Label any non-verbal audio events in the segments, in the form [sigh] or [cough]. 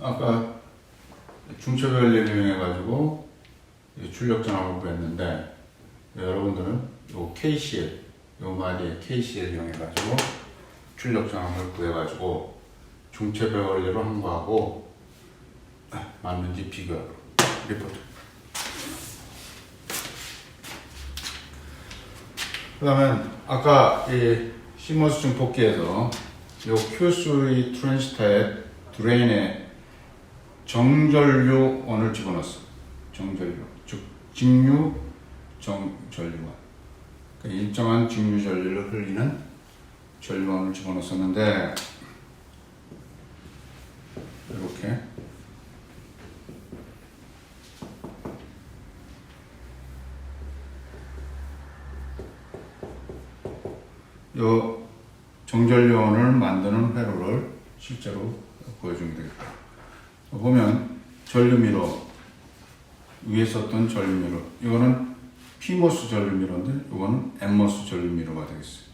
아까 중초별 이용해가지고 이 출력 전압을 구했는데 여러분들은 요 KCL 요 마디에 KCL 이용해가지고 출력 전압을 구해가지고 중초별 원리로 한 거하고 맞는지 비교하고 리포트. 그 다음에 아까 이 시모스 증폭기에서 요 Q3 트랜스타의 드레인에 정전류원을 집어넣었어. 정전류. 즉, 직류 정전류원. 그러니까 일정한 직류 전류를 흘리는 전류원을 집어넣었었는데, 이렇게. 요 정전류원을 만드는 회로를 실제로 보여주면 되겠다. 보면 전류미러 위에 썼던 전류미러 이거는 피모스 전류미러인데 이거는 엠모스 전류미러가 되겠어요.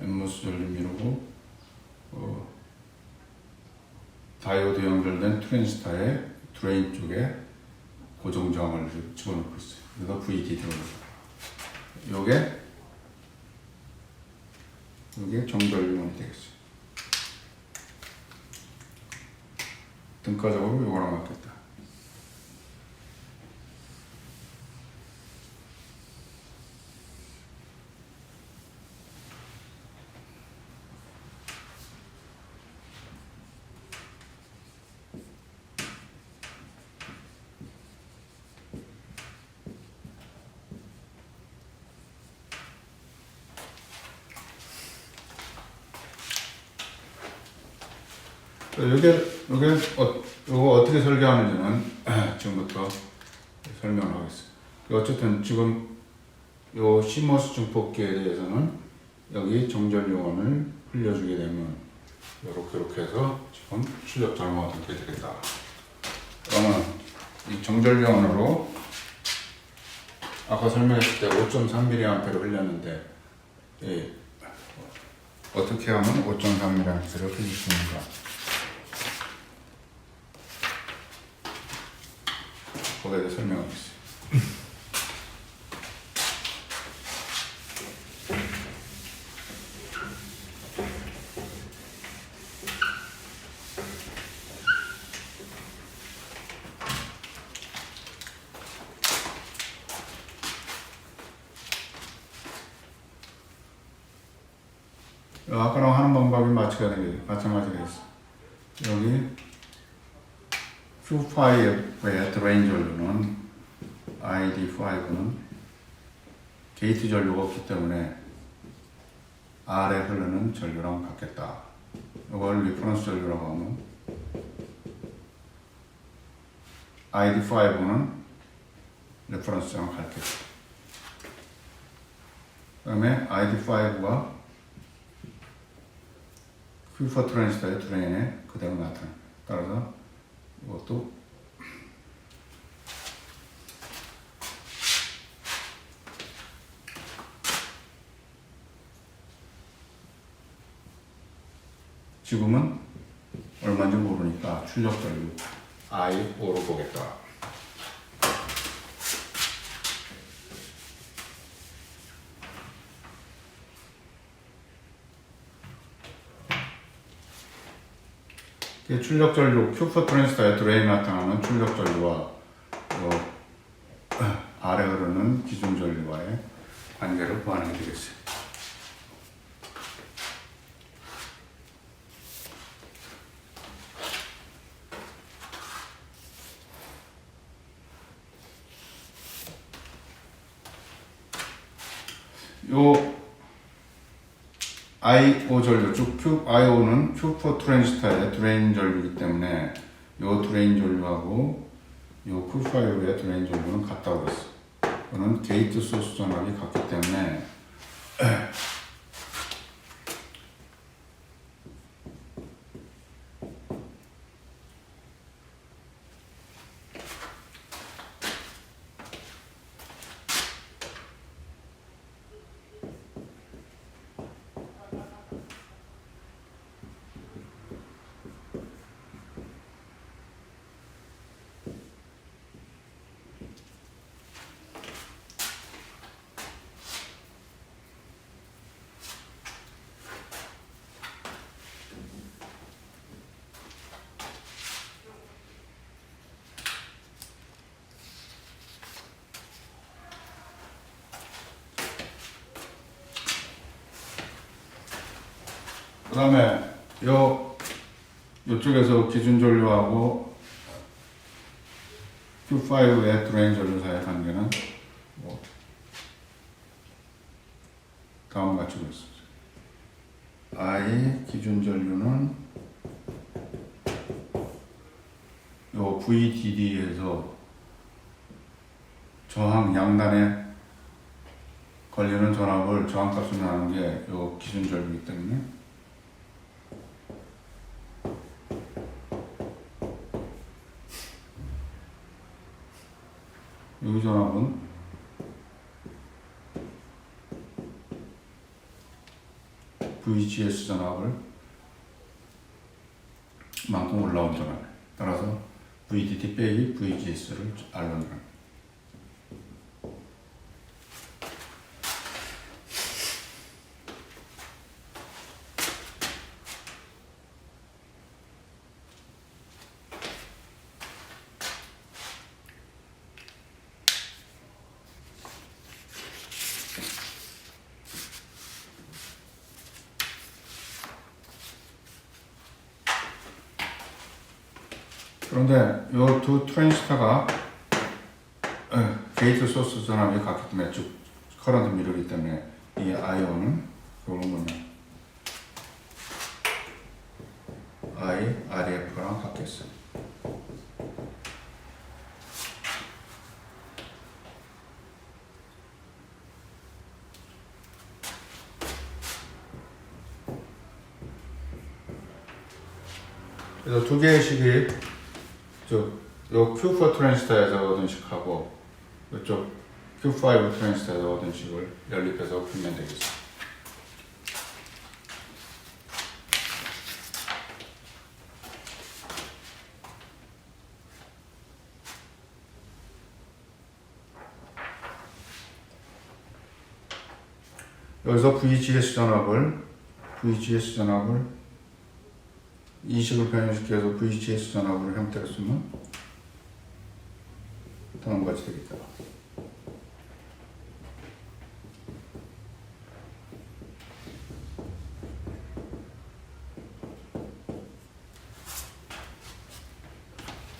엠모스 전류미러고 어, 다이오드 연결된 트랜스타의 드레인 쪽에 고정 저항을 집어넣고 있어요. 그래서 VD 들어가요. 요게 이게 정전류원이 되겠어요. 등가적으로 요거랑 맞겠다. 이게 이게 어, 이거 어떻게 설계하는지는 [clears throat] 지금부터 설명을 하겠습니다. 어쨌든 지금 요 시모스 증폭기에 대해서는 여기 정전 요원을 흘려주게 되면 이렇게 이렇게 해서 지금 출력 장애가 어떻게 되겠다. 그러면 이 정전 요원으로 아까 설명했을 때 5.3mA를 흘렸는데 예, 어떻게 하면 5.3mA를 흘릴 수 있는가? 거기에 대해 설명하겠습니다. 아까랑 하는 방법이 마찬가지가 있어. 여기 Q5의 드레인 전류는 ID5는 게이트 전류가 없기 때문에 아래 흐르는 전류랑 같겠다. 이걸 리퍼런스 전류라고 하면 ID5는 레퍼런스랑 같겠다. 그 다음에 ID5가 Q4 트랜스터의 드레인에 그대로 나타나. 따라서 이것도 지금은 얼마인지 모르니까 출력 전류 I5로 보겠다. 출력 전류 Q4 트랜스터의 드레인에 나타나는 출력 전류와 요 아래 흐르는 기존 전류와의 관계를 구하는 게 되겠어요. 요 I5 전류, 즉 Q, I5는 Q4 트랜지스터의 드레인 전류이기 때문에 요 드레인 전류하고 요 Q5의 드레인 전류는 같다고 그랬어. 이거는 게이트 소스 전압이 같기 때문에 다음에 요 요쪽에서 기준 전류하고 Q5의 드레인 전류 사이의 관계는 뭐 다음과 같이 있습니다. I 기준 전류는 요 VDD에서 저항 양단에 걸리는 전압을 저항값으로 나는 게요 기준 전류이기 때문에 여기 전압은 VGS 전압을 만큼 올라온 전압 따라서 VDD 빼기 VGS를 알로 는 그런데 이 두 트랜지스터가 어, 게이트 소스 전압이 같기 때문에 즉 커런트 미러기 때문에 이 아이온은 이런 거냐 I, RF랑 같겠어. 그래서 두 개의 식이 저, 요 Q4 트랜지스터에서 얻은 식하고 이쪽 Q5 트랜지스터에서 얻은 식을 연립해서 풀면 되겠어. 여기서 VGS 전압을 VGS 전압을 이 식을 변형시켜서 VGS 전압으로 형태를 쓰면 다음과 같이 되겠다.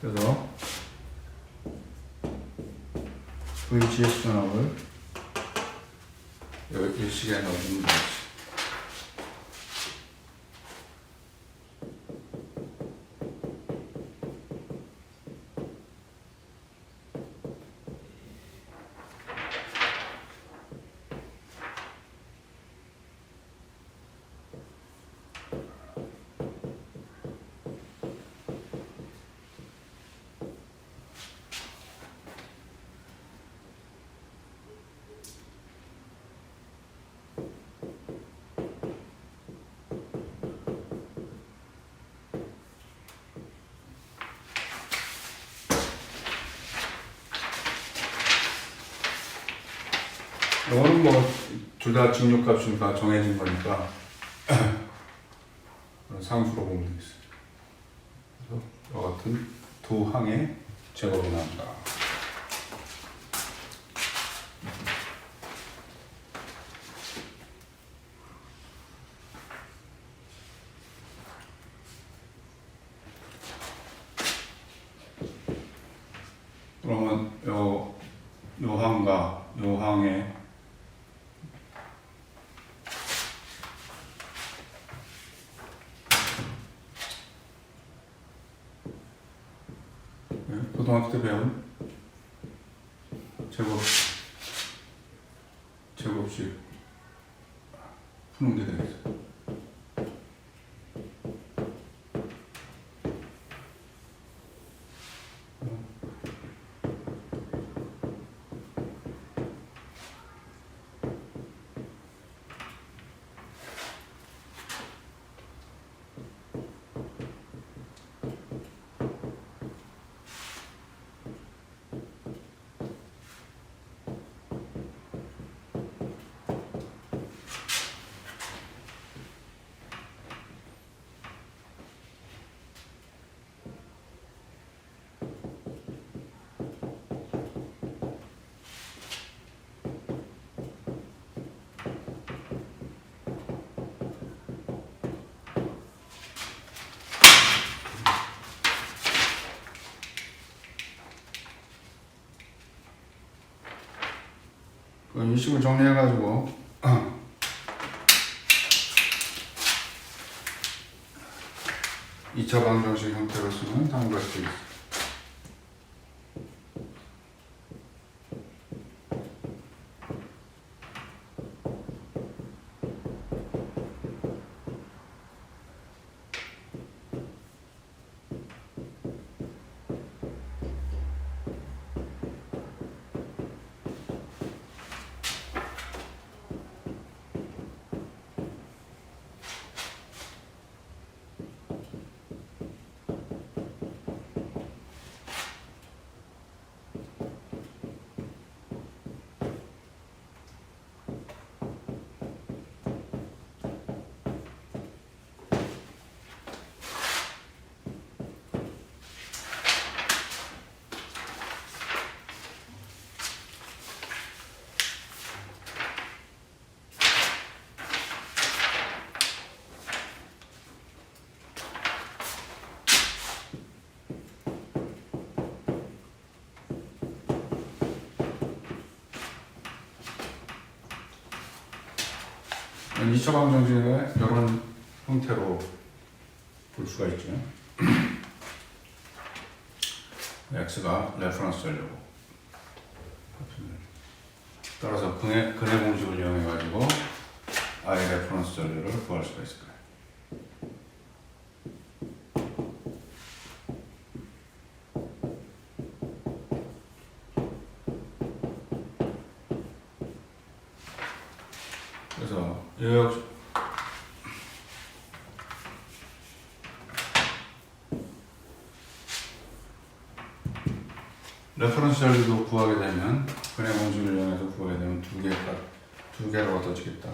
그래서 VGS 전압을 여기 일식에 넣어주면 되지. 이거는 뭐 둘다 직육값이니까 정해진 거니까 상수로 보면 되겠어요. 그래서 이와 같은 두 항의 제곱이 나온다. 그러면 요, 요 항과 요 항의 네, 고등학교 때 배운 제곱 제곱식 푸는 게 되겠어. 그 [clears throat] 이 식을 정리해가지고 이차 방정식 형태로 쓰면 다음과 같이 되겠습니다. 이차 방정식의 이런 형태로 볼 수가 있죠. [clears throat] x가 레퍼런스 전류고 따라서 근해, 근해 공식을 이용해 가지고 i 레퍼런스 전류를 구할 수가 있을 거예요. 여기 레퍼런스 전류도 구하게 되면 근해 공식을 이용해서 구하게 되면 두 개가 두 개로 얻어지겠다.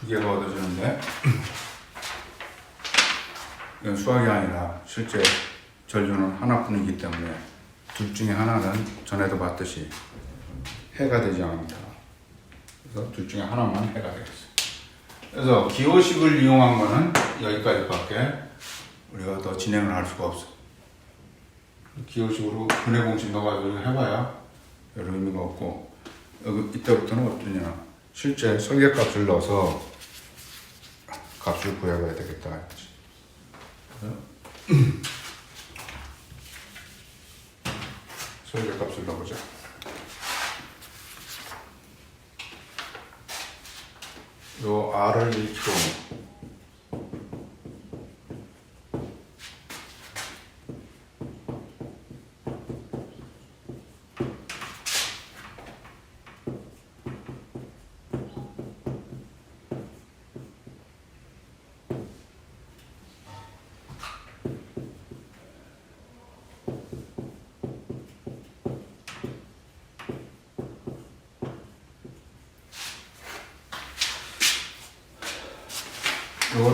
두 개가 얻어지는데 [clears throat] 이건 수학이 아니라 실제 전류는 하나뿐이기 때문에 둘 중에 하나는 전에도 봤듯이 해가 되지 않습니다. 그래서 둘 중에 하나만 해가 되겠어요. 그래서 기호식을 이용한 거는 여기까지밖에 우리가 더 진행을 할 수가 없어. 기호식으로 분해 공식 넣어가지고 해봐야 별 의미가 없고 여기 이때부터는 어떠냐 실제 설계값을 넣어서 값을 구해봐야 되겠다. 설계값을 넣어보자. 요 R을 1kg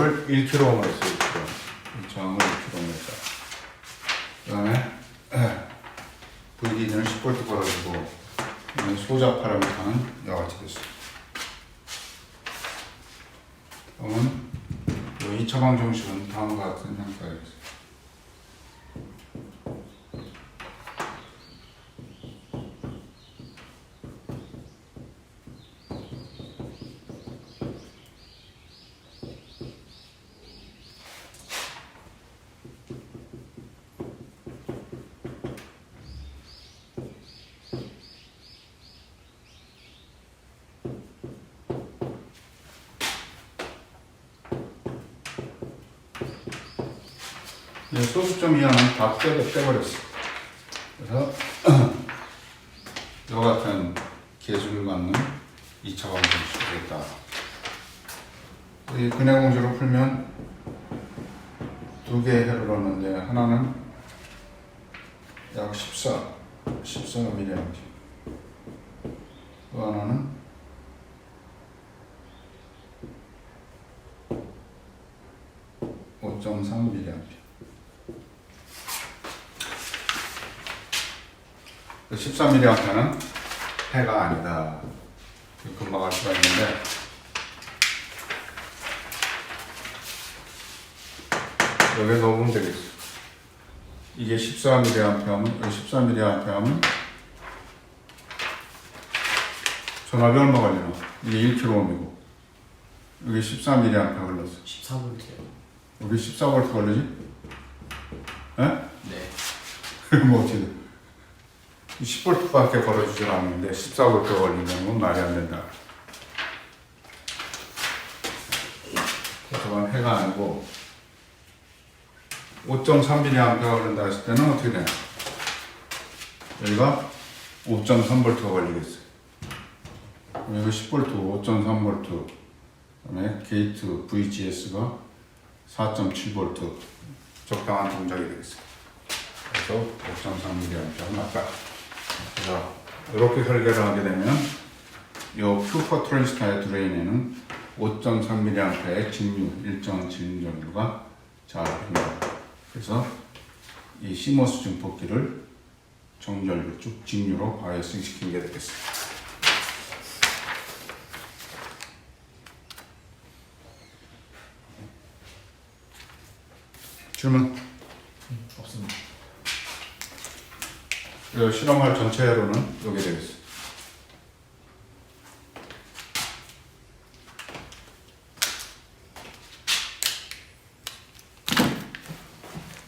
요거를 1kg만 했어요. 1kg. 이 저항을 1kg만 했다. 그 다음에 VD는 10V 걸어주고 소자 파라미터는 이와 같이 됐어요. 요 2차 방정식은 다음과 같은 형태가 되겠어요. 소수점 이하는 다 빼, 빼버렸어. 그래서 [clears throat] 이와 같은 계수를 갖는 2차 방정식이 되겠다. 이 근해 공식으로 풀면 두 개의 해를 얻는데 하나는 약 14, 14mA. 또 하나는 (5.3 mA). 13mA는 해가 아니다. 금방 알 수가 있는데 여기에 넣으면 되겠어. 이게 14mA하면 여기 14mA하면 전압이 얼마 걸리나? 이게 1kΩ이고 여기 14mA 걸렸어. 14볼트요. 여기 14V 걸리지? 에? 네. [laughs] 그럼 어떻게 돼? 10V밖에 걸어주질 않는데 14V 걸린다는 건 말이 안 된다. 그건 해가 아니고 5.3mA 걸린다 했을 때는 어떻게 되냐? 여기가 5.3V가 걸리겠어요. 여기 10V, 5.3V, 그다음에 게이트 VGS가 4.7V 적당한 동작이 되겠어요. 그래서 5.3mA가 맞다. 그래서 이렇게 설계를 하게 되면 이 큐퍼 트랜스타의 드레인에는 5.3mA의 직류, 일정한 직류 전류가 잘 흘러요. 그래서 이 시모스 증폭기를 정전류 쭉 직류로 바이어싱 시키게 되겠어요. 질문? 이 실험할 전체로는 이게 되겠어요.